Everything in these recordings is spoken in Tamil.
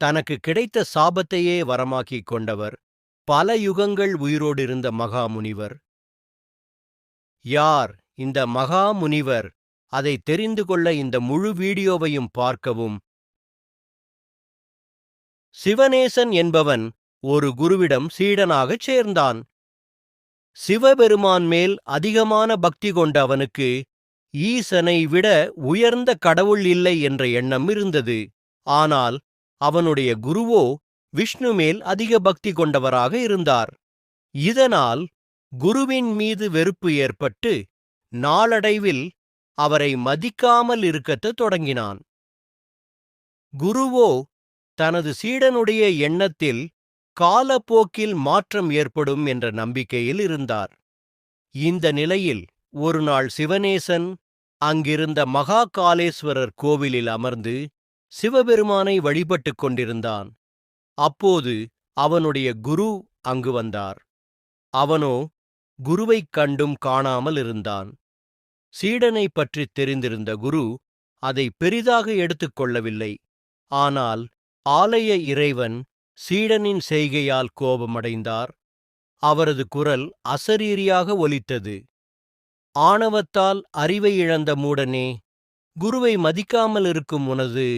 தனக்கு கிடைத்த சாபத்தையே வரமாக்கிக் கொண்டவர். பல யுகங்கள் உயிரோடு இருந்த மகாமுனிவர். யார் இந்த மகாமுனிவர்? அதை தெரிந்து கொள்ள இந்த முழு வீடியோவையும் பார்க்கவும். சிவநேசன் என்பவன் ஒரு குருவிடம் சீடனாகச் சேர்ந்தான். சிவபெருமான் மேல் அதிகமான பக்தி கொண்ட அவனுக்கு ஈசனை விட உயர்ந்த கடவுள் இல்லை என்ற எண்ணம் இருந்தது. ஆனால் அவனுடைய குருவோ விஷ்ணு மேல் அதிக பக்தி கொண்டவராக இருந்தார். இதனால் குருவின் மீது வெறுப்பு ஏற்பட்டு நாளடைவில் அவரை மதிக்காமல் இருக்கத் தொடங்கினான். குருவோ தனது சீடனுடைய எண்ணத்தில் காலப்போக்கில் மாற்றம் ஏற்படும் என்ற நம்பிக்கையில் இருந்தார். இந்த நிலையில் ஒருநாள் சிவநேசன் அங்கிருந்த மகாகாலேஸ்வரர் கோவிலில் அமர்ந்து சிவபெருமானை வழிபட்டுக் கொண்டிருந்தான். அப்போது அவனுடைய குரு அங்கு வந்தார். அவனோ குருவைக் கண்டும் காணாமல் இருந்தான். சீடனைப் பற்றித் தெரிந்திருந்த குரு அதை பெரிதாக எடுத்துக்கொள்ளவில்லை ஆனால் ஆலய இறைவன் சீடனின் செய்கையால் கோபமடைந்தார். அவரது குரல் அசரீரியாக ஒலித்தது. ஆணவத்தால் அறிவை இழந்த மூடனே குருவை மதிக்காமல் இருக்கும் உனது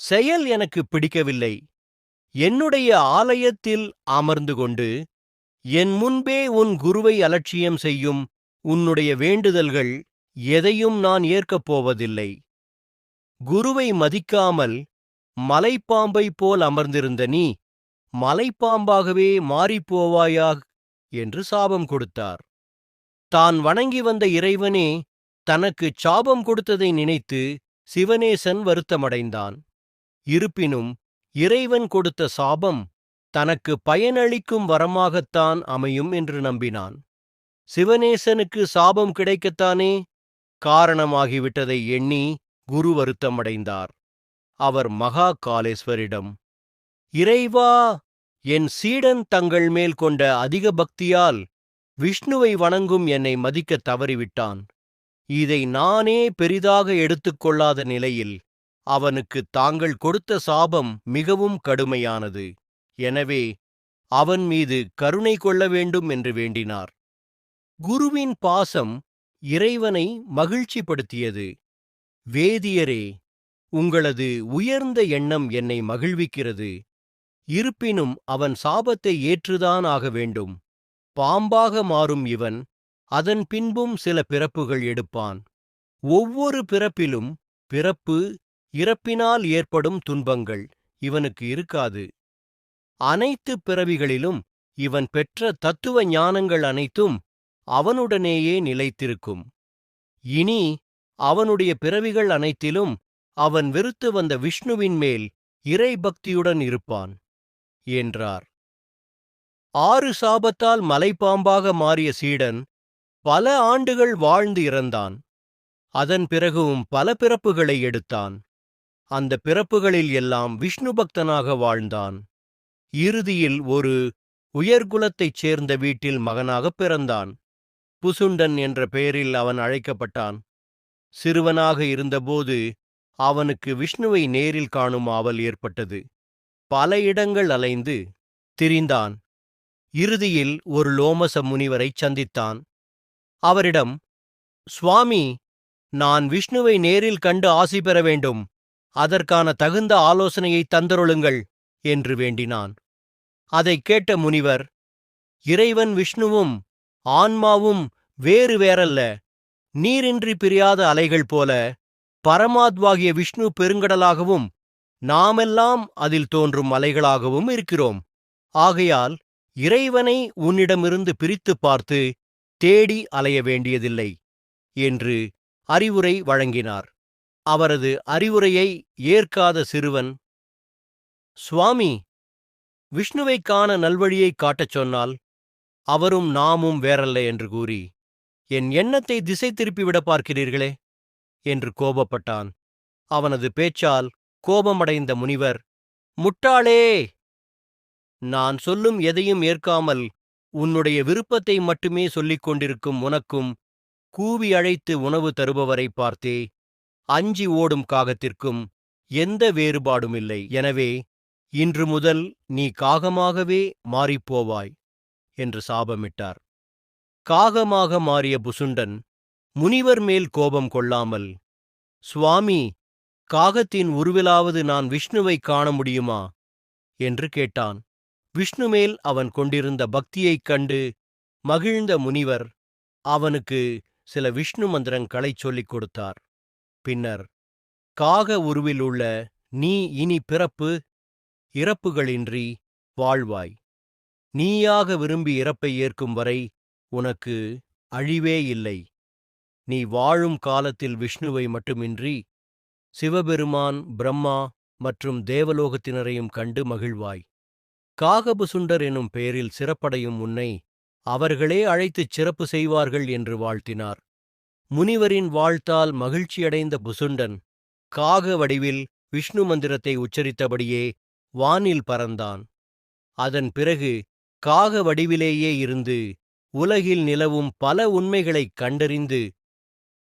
செயல் எனக்கு பிடிக்கவில்லை. என்னுடைய ஆலயத்தில் அமர்ந்து கொண்டு என் முன்பே உன் குருவை அலட்சியம் செய்யும் உன்னுடைய வேண்டுதல்கள் எதையும் நான் ஏற்கப் போவதில்லை. குருவை மதிக்காமல் மலைப்பாம்பை போல் அமர்ந்திருந்த நீ மலைப்பாம்பாகவே மாறிப்போவாயாக என்று சாபம் கொடுத்தார். தான் வணங்கி வந்த இறைவனே தனக்கு சாபம் கொடுத்ததை நினைத்து சிவனேசன் வருத்தமடைந்தான். இருப்பினும் இறைவன் கொடுத்த சாபம் தனக்கு பயனளிக்கும் வரமாகத்தான் அமையும் என்று நம்பினான். சிவனேசனுக்கு சாபம் கிடைக்கத்தானே? காரணமாகிவிட்டதை எண்ணி குரு வருத்தமடைந்தார். அவர் மகா காளேஸ்வரிடம் இறைவா என் சீடன் தங்கள் மேல் கொண்ட அதிக பக்தியால் விஷ்ணுவை வணங்கும் என்னை மதிக்கத் தவறிவிட்டான். இதை நானே பெரிதாக எடுத்துக்கொள்ளாத நிலையில் அவனுக்கு தாங்கள் கொடுத்த சாபம் மிகவும் கடுமையானது. எனவே அவன் மீது கருணை கொள்ள வேண்டும் என்று வேண்டினார். குருவின் பாசம் இறைவனை மகிழ்ச்சிப்படுத்தியது. வேதியரே உங்களது உயர்ந்த எண்ணம் என்னை மகிழ்விக்கிறது. இருப்பினும் அவன் சாபத்தை ஏற்றுதான் ஆக வேண்டும். பாம்பாக மாறும் இவன் அதன் பின்பும் சில பிறப்புகள் எடுப்பான். ஒவ்வொரு பிறப்பிலும் பிறப்பு இறப்பினால் ஏற்படும் துன்பங்கள் இவனுக்கு இருக்காது. அனைத்து பிறவிகளிலும் இவன் பெற்ற தத்துவ ஞானங்கள் அனைத்தும் அவனுடனேயே நிலைத்திருக்கும். இனி அவனுடைய பிறவிகள் அனைத்திலும் அவன் வெறுத்து வந்த விஷ்ணுவின் மேல் இறை பக்தியுடன் இருப்பான் என்றார். ஆறு சாபத்தால் மலைப்பாம்பாக மாறிய சீடன் பல ஆண்டுகள் வாழ்ந்து இறந்தான். அதன் பிறகும் பல பிறப்புகளை எடுத்தான். அந்த பிறப்புகளில் எல்லாம் விஷ்ணு பக்தனாக வாழ்ந்தான். இறுதியில் ஒரு உயர்குலத்தைச் சேர்ந்த வீட்டில் மகனாகப் பிறந்தான். புசுண்டன் என்ற பெயரில் அவன் அழைக்கப்பட்டான். சிறுவனாக இருந்தபோது அவனுக்கு விஷ்ணுவை நேரில் காணும் ஆவல் ஏற்பட்டது. பல இடங்கள் அலைந்து திரிந்தான். இறுதியில் ஒரு லோமச முனிவரைச் சந்தித்தான். அவரிடம் சுவாமி நான் விஷ்ணுவை நேரில் கண்டு ஆசி பெற வேண்டும். அதற்கான தகுந்த ஆலோசனையை தந்தருளுங்கள் என்று வேண்டினான். அதைக் கேட்ட முனிவர் இறைவன் விஷ்ணுவும் ஆன்மாவும் வேறு வேறல்ல. நீரின்றி பிரியாத அலைகள் போல பரமாத்வாகிய விஷ்ணு பெருங்கடலாகவும் நாமெல்லாம் அதில் தோன்றும் அலைகளாகவும் இருக்கிறோம். ஆகையால் இறைவனை உன்னிடமிருந்து பிரித்துப் பார்த்து தேடி அலைய வேண்டியதில்லை என்று அறிவுரை வழங்கினார். அவரது அறிவுரையை ஏற்காத சிறுவன் சுவாமி விஷ்ணுவைக் காண நல்வழியைக் காட்டச் சொன்னால் அவரும் நாமும் வேறல்ல என்று கூறி என் எண்ணத்தை திசை திருப்பிவிட பார்க்கிறீர்களே என்று கோபப்பட்டான். அவனது பேச்சால் கோபமடைந்த முனிவர் முட்டாளே! நான் சொல்லும் எதையும் ஏற்காமல் உன்னுடைய விருப்பத்தை மட்டுமே சொல்லிக் கொண்டிருக்கும் உனக்கும் கூவி அழைத்து உணவு தருபவரை பார்த்தே. அஞ்சி ஓடும் காகத்திற்கும் எந்த வேறுபாடும் இல்லை. எனவே இன்று முதல் நீ காகமாகவே மாறிப்போவாய் என்று சாபமிட்டார். காகமாக மாறிய புசுண்டன் முனிவர் மேல் கோபம் கொள்ளாமல் சுவாமி காகத்தின் உருவிலாவது நான் விஷ்ணுவை காண முடியுமா? என்று கேட்டான். விஷ்ணு மேல் அவன் கொண்டிருந்த பக்தியைக் கண்டு மகிழ்ந்த முனிவர் அவனுக்கு சில விஷ்ணு மந்திரங்களைச் சொல்லிக் கொடுத்தார். பின்னர் காக உருவில் உள்ள நீ இனி பிறப்பு இறப்புகளின்றி வாழ்வாய். நீயாக விரும்பி இறப்பை ஏற்கும் வரை உனக்கு அழிவே இல்லை. நீ வாழும் காலத்தில் விஷ்ணுவை மட்டுமின்றி சிவபெருமான் பிரம்மா மற்றும் தேவலோகத்தினரையும் கண்டு மகிழ்வாய். காகபுசுண்டர் எனும் பெயரில் சிறப்படையும் உன்னை அவர்களே அழைத்துச் சிறப்பு செய்வார்கள் என்று வாழ்த்தினார். முனிவரின் வாழ்த்தால் மகிழ்ச்சியடைந்த புசுண்டன் காக வடிவில் விஷ்ணு மந்திரத்தை உச்சரித்தபடியே வானில் பறந்தான். அதன் பிறகு காக வடிவிலேயே இருந்து உலகில் நிலவும் பல உண்மைகளைக் கண்டறிந்து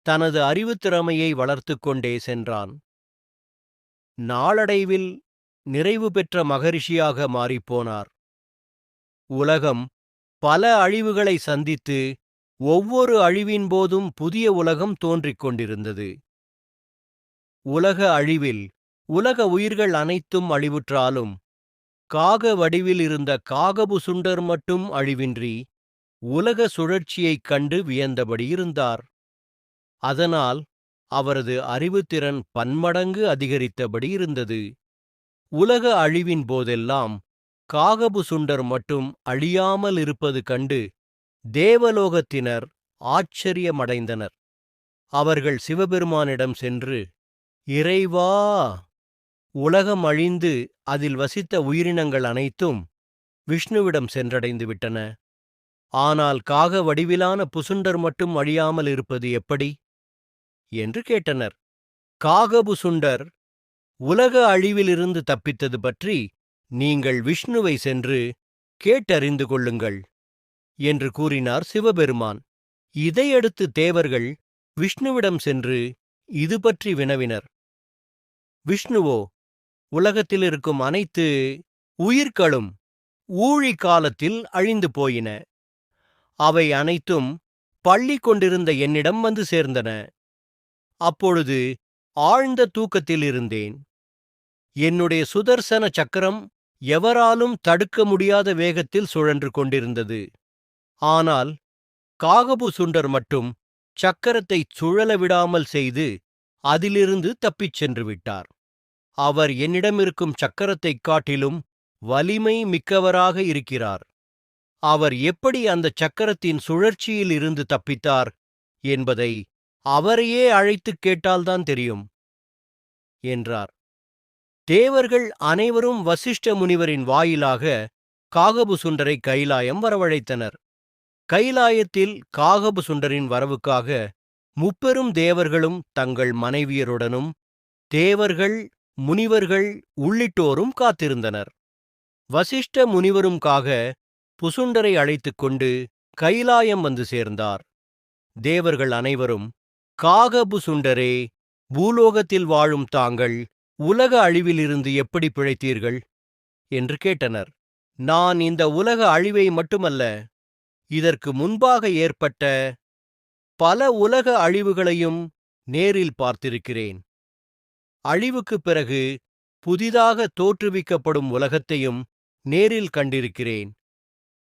தனது அறிவுத்திறமையை வளர்த்துக் கொண்டே சென்றான். நாளடைவில் நிறைவு பெற்ற மகரிஷியாக மாறிப்போனார் உலகம் பல அழிவுகளை சந்தித்து ஒவ்வொரு அழிவின் போதும் புதிய உலகம் தோன்றிக் கொண்டிருந்தது. உலக அழிவில் உலக உயிர்கள் அனைத்தும் அழிவுற்றாலும் காக வடிவில் இருந்த காகபு சுண்டர் மட்டும் அழிவின்றி உலக சுழற்சியைக் கண்டு வியந்தபடி இருந்தார். அதனால் அவரது அறிவுத்திறன் பன்மடங்கு அதிகரித்தபடி இருந்தது. உலக அழிவின் போதெல்லாம் காகபு சுண்டர் மட்டும் அழியாமல் இருப்பது கண்டு தேவலோகத்தினர் ஆச்சரியமடைந்தனர். அவர்கள் சிவபெருமானிடம் சென்று இறைவா உலகம் அழிந்து அதில் வசித்த உயிரினங்கள் அனைத்தும் விஷ்ணுவிடம் சென்றடைந்து விட்டன. ஆனால் காக வடிவிலான புசுண்டர் மட்டும் அழியாமல் இருப்பது எப்படி? என்று கேட்டனர். காகபுசுண்டர் உலக அழிவிலிருந்து தப்பித்தது பற்றி நீங்கள் விஷ்ணுவை சென்று கேட்டறிந்து கொள்ளுங்கள். என்று கூறினார் சிவபெருமான். இதையடுத்து தேவர்கள் விஷ்ணுவிடம் சென்று இது பற்றி வினவினர். விஷ்ணுவோ உலகத்தில் இருக்கும் அனைத்து உயிர்களும் ஊழி காலத்தில் அழிந்து போயின. அவை அனைத்தும் பள்ளி கொண்டிருந்த என்னிடம் வந்து சேர்ந்தன. அப்பொழுது ஆழ்ந்த தூக்கத்தில் இருந்தேன். என்னுடைய சுதர்சன சக்கரம் எவராலும் தடுக்க முடியாத வேகத்தில் சுழன்று கொண்டிருந்தது. ஆனால் காகபு சுண்டர் மட்டும் சக்கரத்தைச் சுழல விடாமல் செய்து அதிலிருந்து தப்பிச் சென்று விட்டார். அவர் என்னிடமிருக்கும் சக்கரத்தைக் காட்டிலும் வலிமை மிக்கவராக இருக்கிறார். அவர் எப்படி அந்த சக்கரத்தின் சுழற்சியில் இருந்து தப்பித்தார் என்பதை அவரையே அழைத்துக் கேட்டால்தான் தெரியும் என்றார். தேவர்கள் அனைவரும் வசிஷ்ட முனிவரின் வாயிலாக காகபு சுண்டரை கைலாயம் வரவழைத்தனர். கைலாயத்தில் காகபு சுண்டரின் வரவுக்காக முப்பெரும் தேவர்களும் தங்கள் மனைவியருடனும் தேவர்கள் முனிவர்கள் உள்ளிட்டோரும் காத்திருந்தனர். வசிஷ்ட முனிவரும்காக புசுண்டரை அழைத்துக் கொண்டு கைலாயம் வந்து சேர்ந்தார். தேவர்கள் அனைவரும் காகபு சுண்டரே பூலோகத்தில் வாழும் தாங்கள் உலக அழிவிலிருந்து எப்படி பிழைத்தீர்கள்? என்று கேட்டனர். நான் இந்த உலக அழிவை மட்டுமல்ல இதற்கு முன்பாக ஏற்பட்ட பல உலக அழிவுகளையும் நேரில் பார்த்திருக்கிறேன். அழிவுக்குப் பிறகு புதிதாக தோற்றுவிக்கப்படும் உலகத்தையும் நேரில் கண்டிருக்கிறேன்.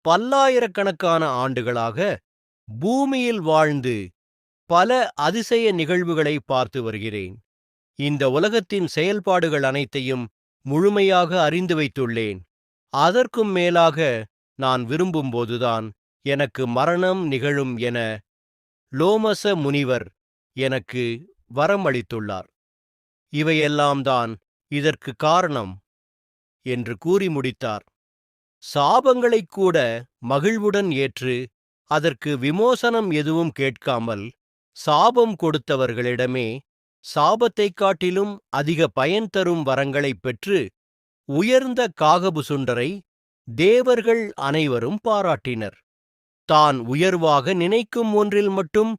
பல்லாயிரக்கணக்கான ஆண்டுகளாக பூமியில் வாழ்ந்து பல அதிசய நிகழ்வுகளை பார்த்து வருகிறேன். இந்த உலகத்தின் செயல்பாடுகள் அனைத்தையும் முழுமையாக அறிந்து வைத்துள்ளேன். அதற்கும் மேலாக நான் விரும்பும்போதுதான் எனக்கு மரணம் நிகழும் என லோமச முனிவர் எனக்கு வரம் அளித்துள்ளார் இவையெல்லாம் தான் இதற்கு காரணம் என்று கூறி முடித்தார். சாபங்களைக் கூட மகிழ்வுடன் ஏற்று அதற்கு விமோசனம் எதுவும் கேட்காமல் சாபம் கொடுத்தவர்களிடமே சாபத்தைக் காட்டிலும் அதிக பயன் தரும் வரங்களைப் பெற்று உயர்ந்த காகபுசுண்டரை தேவர்கள் அனைவரும் பாராட்டினர். தான் உயர்வாக நினைக்கும் ஒன்றில் மட்டும்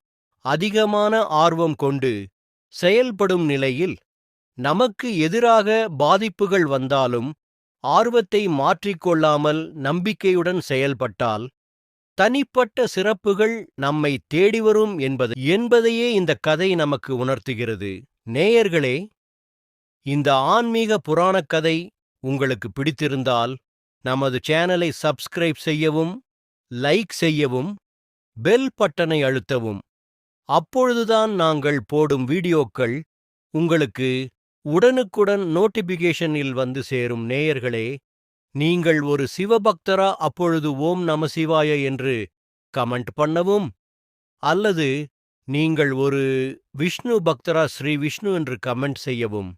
அதிகமான ஆர்வம் கொண்டு செயல்படும் நிலையில் நமக்கு எதிராக பாதிப்புகள் வந்தாலும் ஆர்வத்தை மாற்றிக்கொள்ளாமல் நம்பிக்கையுடன் செயல்பட்டால் தனிப்பட்ட சிறப்புகள் நம்மை தேடிவரும் என்பது என்பதையே இந்த கதை நமக்கு உணர்த்துகிறது. நேயர்களே இந்த ஆன்மீக புராணக் கதை உங்களுக்கு பிடித்திருந்தால் நமது சேனலை சப்ஸ்கிரைப் செய்யவும் லைக் செய்யவும் பெல் பட்டனை அழுத்தவும். அப்பொழுதுதான் நாங்கள் போடும் வீடியோக்கள் உங்களுக்கு உடனுக்குடன் நோட்டிபிகேஷனில் வந்து சேரும். நேயர்களே நீங்கள் ஒரு சிவபக்தரா அப்பொழுது ஓம் நமசிவாய என்று கமெண்ட் பண்ணவும் அல்லது நீங்கள் ஒரு விஷ்ணு பக்தரா ஸ்ரீ விஷ்ணு என்று கமெண்ட் செய்யவும்.